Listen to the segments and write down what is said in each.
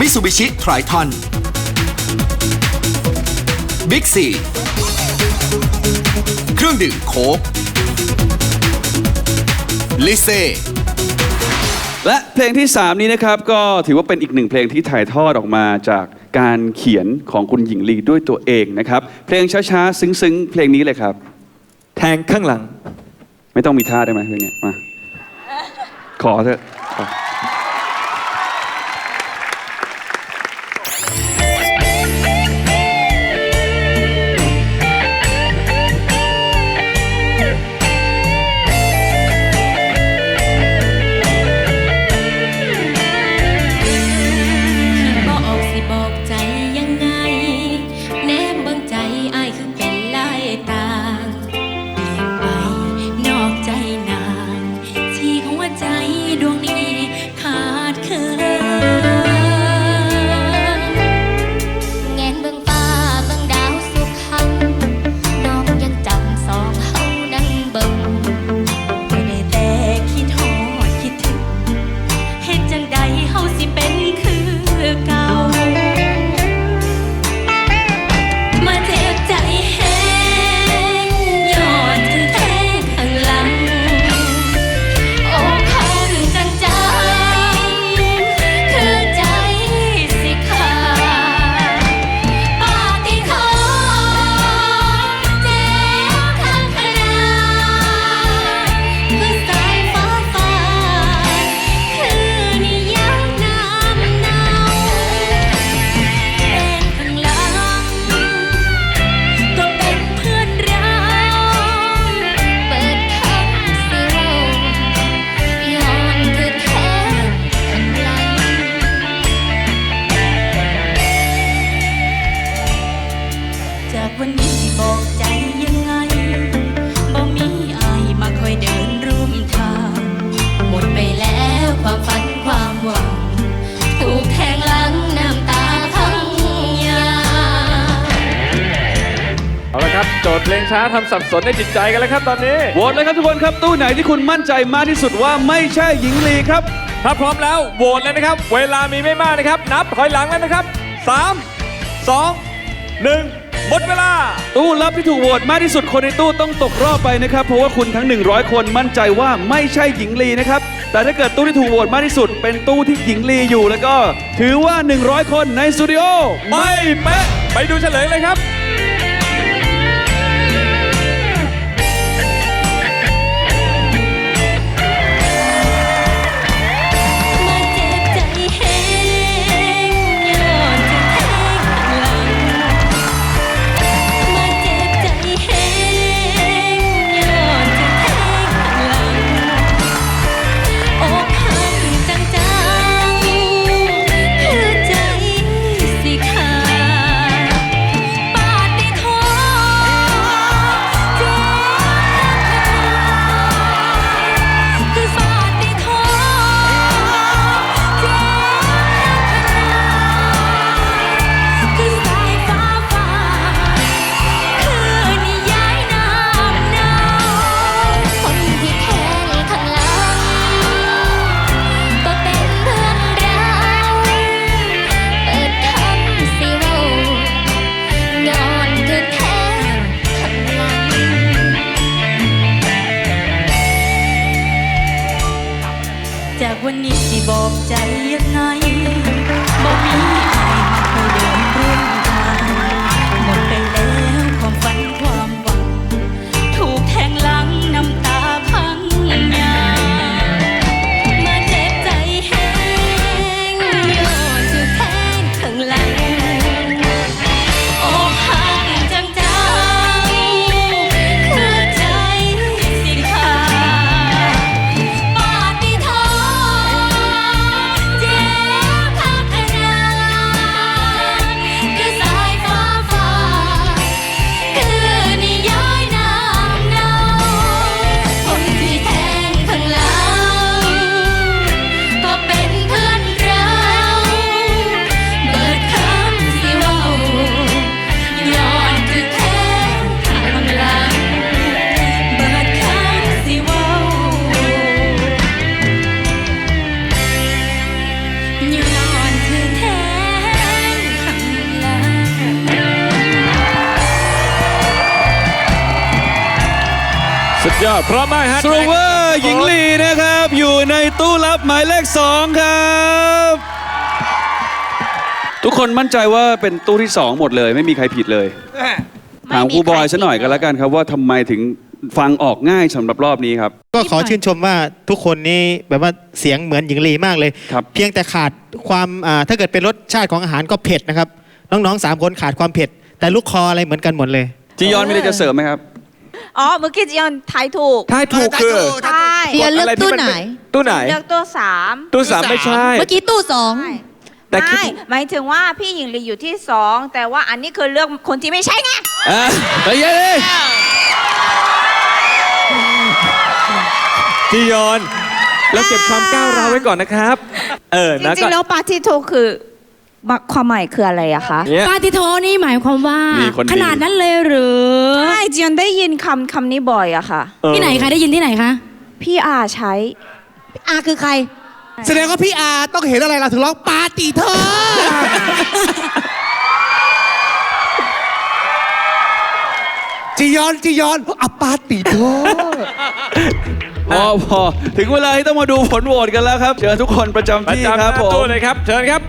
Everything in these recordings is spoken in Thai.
มิสูบิชิไทรทอนบิ๊กซีเครื่องดื่มโค้กลิเซ่และเพลงที่ 3 นี้นะครับ ก็ถือว่าเป็นอีกหนึ่งเพลงที่ถ่ายทอดออกมาจากการเขียนของคุณหญิงลีด้วยตัวเองนะครับ เพลงช้าๆ ซึ้งๆ เพลงนี้เลยครับ แทงข้างหลัง ไม่ต้องมีท่าได้ไหมเพลงนี้มา ขอเถอะ ครับ โจทย์เพลงช้าทำสับสนในจิตใจกันแล้วครับตอนนี้ โหวตเลยครับทุกคนครับ ตู้ไหนที่คุณมั่นใจมากที่สุดว่าไม่ใช่หญิงลีครับ ถ้าพร้อมแล้วโหวตเลยนะครับ เวลามีไม่มากนะครับ นับถอยหลังแล้วนะครับ 3 2 1 หมดเวลา ตู้รับที่ถูกโหวตมากที่สุดคนในตู้ต้องตกรอบไปนะครับ เพราะว่าคุณทั้ง 100 คนมั่นใจว่าไม่ใช่หญิงลีนะครับ แต่ถ้าเกิดตู้ที่ถูกโหวตมากที่สุด เป็นตู้ที่หญิงลีอยู่แล้วก็ ถือว่า 100 คนในสตูดิโอไม่เป๊ะไปดูเฉลยเลยครับ สุดยอดพร้อมไหมฮะสรุปว่าหญิงลีนะครับ อยู่ในตู้รับหมายเลข 2 ครับ ทุกคนมั่นใจว่าเป็นตู้ที่ 2 หมดเลย ไม่มีใครผิดเลยถามครูบอยซะหน่อยกันแล้วกันครับ ว่าทำไมถึงฟังออกง่ายสำหรับรอบนี้ครับ ก็ขอชื่นชมว่าทุกคนนี้แบบว่าเสียงเหมือนหญิงลีมากเลยครับเพียงแต่ขาดความอ่าถ้าเกิดเป็นรสชาติของอาหารก็เผ็ดนะครับ น้องๆสามคนขาดความเผ็ด แต่ลูกคออะไรเหมือนกันหมดเลยจียอนมีอะไรจะเสริมไหมครับ อ๋อเมื่อกี้จียอนทายถูกทายถูกคือ ใช่เจียอนเลือกตู้ไหน ตู้ไหน เลือกตัวสามตู้สามไม่ใช่ เมื่อกี้ตู้สองแต่คิด ไม่หมายถึงว่าพี่หญิงลีอยู่ที่สองแต่ว่าอันนี้คือเลือกคนที่ไม่ใช่ไงอะใจเย็นดิจียอนเราเก็บความก้าวร้าวไว้ก่อนนะครับ เออจนะริงๆแล้วปาร์ตี้ถูกคือความหมายคืออะไรอะคะ เนี่ย ปาติโทนี่หมายความว่า มีคนดี ขนาดนั้นเลยหรือ ใช่จียอ นได้ยินคำคำนี้บ่อยอะค่ะ เออที่ไหนคะได้ยินที่ไหนคะพี่อาใช้ อาคือใคร แสดงว่าพี่อาต้องเห็นอะไรเราถึงร้องปาติเธอ จียอนจียอนอะปาติเธอ พอพอถึงเวลาที่ต้องมาดูผลโหวตกันแล้วครับ เชิญทุกคนประจำประที่จำหคน้ารับผตู้มเลยครับ เชิญครับ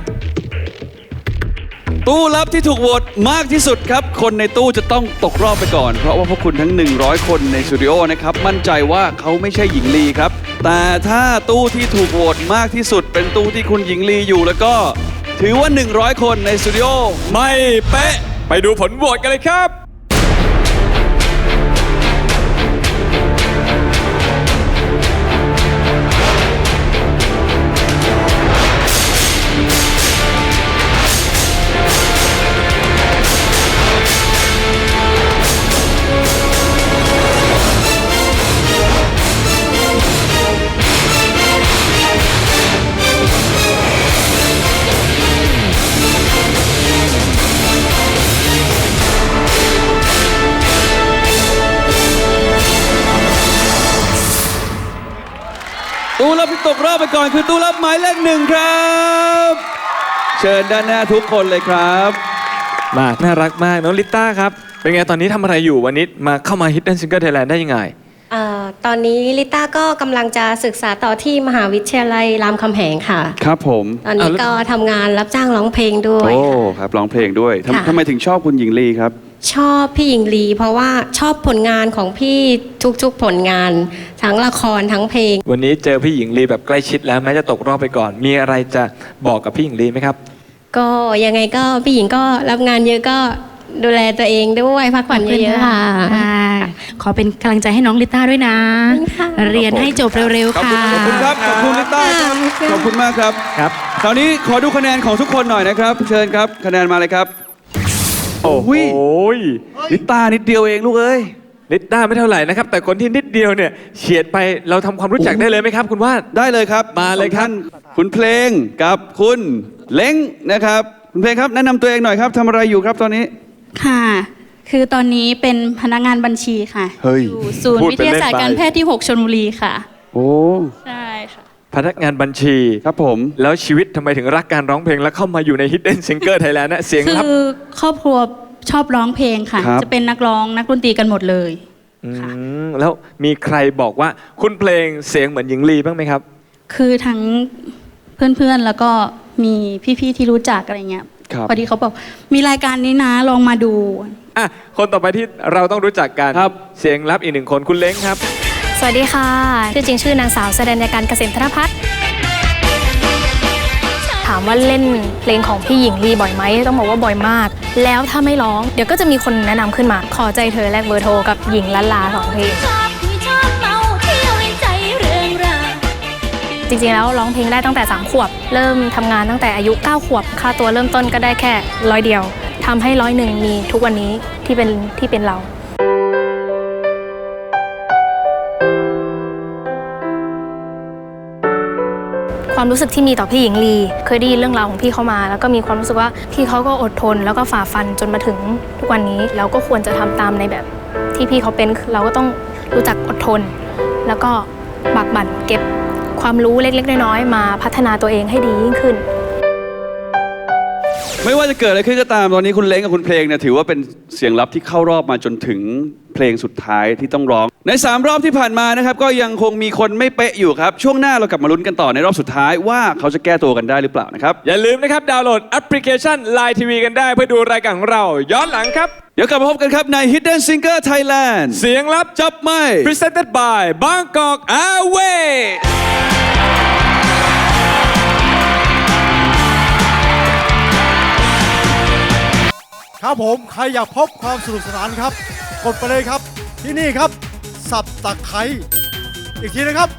ตู้รับที่ถูกโหวตมากที่สุดครับ คนในตู้จะต้องตกรอบไปก่อน เพราะว่าพวกคุณทั้ง 100 คนในสตูดิโอนะครับ มั่นใจว่าเขาไม่ใช่หญิงลีครับ แต่ถ้าตู้ที่ถูกโหวตมากที่สุด เป็นตู้ที่คุณหญิงลีอยู่แล้วก็ ถือว่า 100 คนในสตูดิโอไม่เป๊ะ ไปดูผลโหวตกันเลยครับ ไปก่อนคือตู้รับหมายเลขหนึ่งครับ เชิญด้านหน้าทุกคนเลยครับ มากน่ารักมากน้องลิต้าครับ เป็นไงตอนนี้ทำอะไรอยู่วันนี้มาเข้ามา Hidden Singer Thailand ได้ยังไง เอ่อตอนนี้ลิต้าก็กำลังจะศึกษาต่อที่มหาวิทยาลัยรามคำแหงค่ะ ครับผม ตอนนี้ก็ทำงานรับจ้างร้องเพลงด้วย โอ้ ครับร้องเพลงด้วยทำค่ะ ทำไมถึงชอบคุณหญิงลีครับ ชอบพี่หญิงลี เพราะว่าชอบผลงานของพี่ทุกๆผลงาน ทั้งละครทั้งเพลง วันนี้เจอพี่หญิงลีแบบใกล้ชิดแล้วแม้จะตกรอบไปก่อน มีอะไรจะบอกกับพี่หญิงลีไหมครับ ก็ยังไงก็พี่หญิงก็รับงานเยอะก็ดูแลตัวเองด้วยพักผ่อนเยอะๆค่ะอ่าขอเป็นกำลังใจให้น้องลิต้าด้วยนะขอบคุณค่ะเรียนให้จบเร็วขอบๆค่ะคุณขอบคุณครับ ขอบคุณลิต้าครับ ขอบคุณมากครับ ครับ คราวนี้ขอดูคะแนนของทุกคนหน่อยนะครับ เชิญครับ คะแนนมาเลยครับ โอ้โหลิต้านิดเดียวเองลูกเอ้ยลิต้าไม่เท่าไหร่นะครับ แต่คนที่นิดเดียวเนี่ยเฉียดไปเราทำความรู้จักได้เลยไหมครับ คุณวาด ได้เลยครับมาเลยครับ สองท่านคุณเพลงกับคุณเล้งนะครับ คุณเพลงครับแนะนำตัวเองหน่อยครับทำอะไรอยู่ครับตอนนี้ ค่ะ คือตอนนี้เป็นพนักงานบัญชีค่ะ เฮ้ย อยู่ศูนย์พูดวิเป็นทเล่นยาศาสตไปร์การแพทย์ที่ 6ชลบุรีค่ะ โอ้ ใช่ค่ะ พนักงานบัญชี ครับผม แล้วชีวิตทำไมถึงรักการร้องเพลง แล้วเข้ามาอยู่ใน Hidden Singer Thailand นะเสียงคืรับอครอบครัวชอบร้องเพลงค่ะ ครับ จะเป็นนักร้องนักดนตรีกันหมดเลยค่ะมแล้วมีใครบอกว่าคุณเพลงเสียงเหมือนหญิงลีบ้างไหมครับ คือทั้งเพื่อนๆแล้วก็มีพี่ๆที่รู้จักอะไรเงี้ยครับ พอดีเขาบอกมีรายการนี้นะลองมาดู อะ คนต่อไปที่เราต้องรู้จักกัน ครับ เสียงรับอีกหนึ่งคนคุณเล้งครับ สวัสดีค่ะ ชื่อจริงชื่อนางสาวแสดงการเกษมธนพัฒน์ถามว่าเล่นเพลงของพี่หญิงลีบ่อยไหมต้องบอกว่าบ่อยมาก แล้วถ้าไม่ร้อง เดี๋ยวก็จะมีคนแนะนำขึ้นมา ขอใจเธอแลกเบอร์โทรกับหญิงลันลาสองเพลงจริงๆแล้วร้องเพลงได้ตั้งแต่ 3 ขวบ เริ่มทำงานตั้งแต่อายุ 9 ขวบ ค่าตัวเริ่มต้นก็ได้แค่ร้อยเดียวทำให้ร้อยหนึ่งมีทุกวันนี้ที่เป็นที่เป็นเรา ความรู้สึกที่มีต่อพี่หญิงลี เคยได้ยินเรื่องราวของพี่เขามา แล้วก็มีความรู้สึกว่าพี่เขาก็อดทน แล้วก็ฝ่าฟันจนมาถึงทุกวันนี้เราก็ควรจะทำตามในแบบที่พี่เขาเป็นคือเราก็ต้องรู้จักอดทน แล้วก็บักบั่นเก็บความรู้เล็ก ๆ น้อยๆมาพัฒนาตัวเองให้ดียิ่งขึ้น ไม่ว่าจะเกิดอะไรขึ้นก็ตามตอนนี้คุณเล้งกับคุณเพลงเนี่ยถือว่าเป็นเสียงลับที่เข้ารอบมาจนถึงเพลงสุดท้ายที่ต้องร้อง ใน 3 รอบที่ผ่านมานะครับก็ยังคงมีคนไม่เป๊ะอยู่ครับ ช่วงหน้าเรากลับมาลุ้นกันต่อในรอบสุดท้ายว่าเขาจะแก้ตัวกันได้หรือเปล่านะครับ อย่าลืมนะครับ ดาวน์โหลดแอปพลิเคชัน Line TV กันได้เพื่อดูรายการของเราย้อนหลังครับ เดี๋ยวกลับมาพบกันครับใน Hidden Singer Thailand เสียงลับจับไม่ Presented by Bangkok Airways ครับผมใครอยากพบความสนุกสนานครับ กดไปเลยครับ ที่นี่ครับ สับตะไคร้อีกทีนะครับ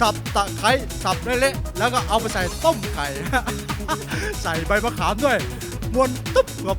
สับตะไคร้สับเละๆแล้วก็เอาไปใส่ต้มไก่ ใส่ใบมะขามด้วยมวนตุ๊บกับ